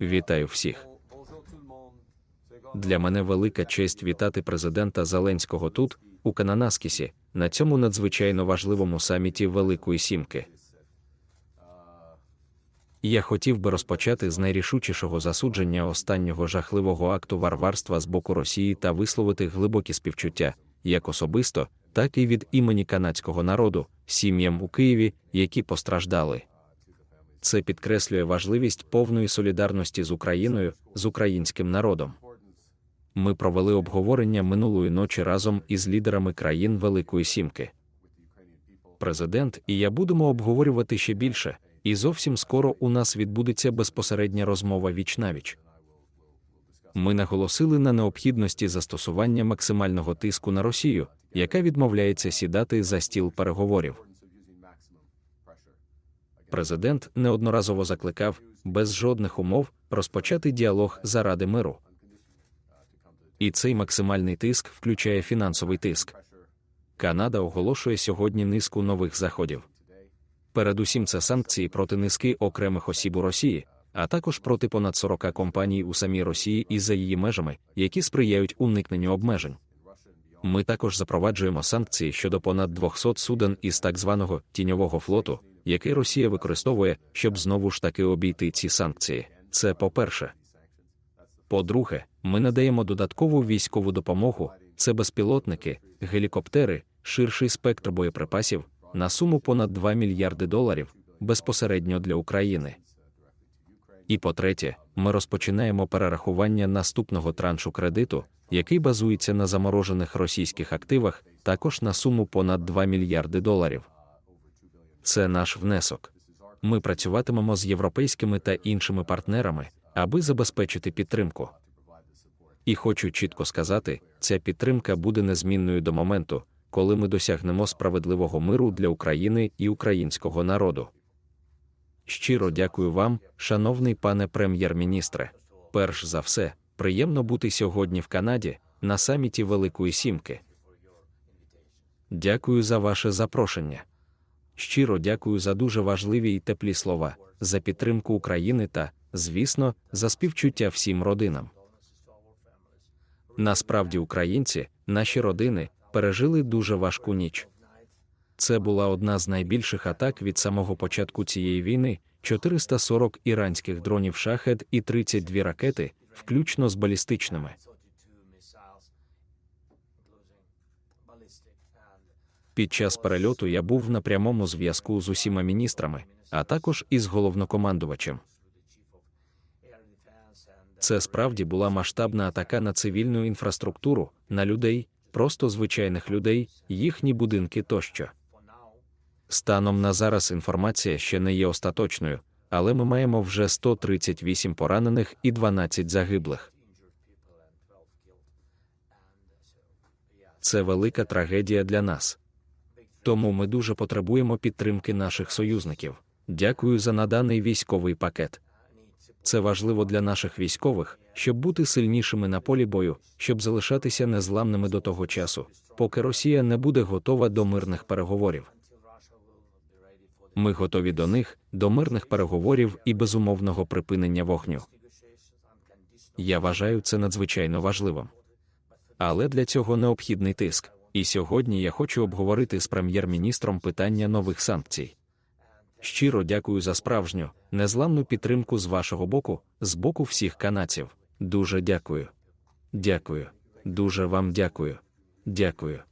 Вітаю всіх. Для мене велика честь вітати президента Зеленського тут, у Кананаскісі, на цьому надзвичайно важливому саміті Великої Сімки. Я хотів би розпочати з найрішучішого засудження останнього жахливого акту варварства з боку Росії та висловити глибокі співчуття, як особисто, так і від імені канадського народу, сім'ям у Києві, які постраждали. Це підкреслює важливість повної солідарності з Україною, з українським народом. Ми провели обговорення минулої ночі разом із лідерами країн Великої Сімки. Президент і я будемо обговорювати ще більше, і зовсім скоро у нас відбудеться безпосередня розмова віч-навіч. Ми наголосили на необхідності застосування максимального тиску на Росію, яка відмовляється сідати за стіл переговорів. Президент неодноразово закликав без жодних умов розпочати діалог заради миру. І цей максимальний тиск включає фінансовий тиск. Канада оголошує сьогодні низку нових заходів. Передусім, це санкції проти низки окремих осіб у Росії, а також проти понад 40 компаній у самій Росії і за її межами, які сприяють уникненню обмежень. Ми також запроваджуємо санкції щодо понад 200 суден із так званого тіньового флоту, який Росія використовує, щоб знову ж таки обійти ці санкції. Це по-перше. По-друге, ми надаємо додаткову військову допомогу, це безпілотники, гелікоптери, ширший спектр боєприпасів на суму понад 2 мільярди доларів безпосередньо для України. І по-третє, ми розпочинаємо перерахування наступного траншу кредиту, який базується на заморожених російських активах, також на суму понад 2 мільярди доларів. Це наш внесок. Ми працюватимемо з європейськими та іншими партнерами, аби забезпечити підтримку. І хочу чітко сказати, ця підтримка буде незмінною до моменту, коли ми досягнемо справедливого миру для України і українського народу. Щиро дякую вам, шановний пане прем'єр-міністре. Перш за все, приємно бути сьогодні в Канаді на саміті Великої Сімки. Дякую за ваше запрошення. Щиро дякую за дуже важливі і теплі слова, за підтримку України та, звісно, за співчуття всім родинам. Насправді, українці, наші родини, пережили дуже важку ніч. Це була одна з найбільших атак від самого початку цієї війни: 440 іранських дронів шахед і 32 ракети, включно з балістичними. Під час перельоту я був на прямому зв'язку з усіма міністрами, а також із головнокомандувачем. Це справді була масштабна атака на цивільну інфраструктуру, на людей, просто звичайних людей, їхні будинки тощо. Станом на зараз інформація ще не є остаточною, але ми маємо вже 138 поранених і 12 загиблих. Це велика трагедія для нас. Тому ми дуже потребуємо підтримки наших союзників. Дякую за наданий військовий пакет. Це важливо для наших військових, щоб бути сильнішими на полі бою, щоб залишатися незламними до того часу, поки Росія не буде готова до мирних переговорів. Ми готові до них, до мирних переговорів і безумовного припинення вогню. Я вважаю це надзвичайно важливим. Але для цього необхідний тиск. І сьогодні я хочу обговорити з прем'єр-міністром питання нових санкцій. Щиро дякую за справжню, незламну підтримку з вашого боку, з боку всіх канадців. Дуже дякую. Дякую. Дуже вам дякую. Дякую.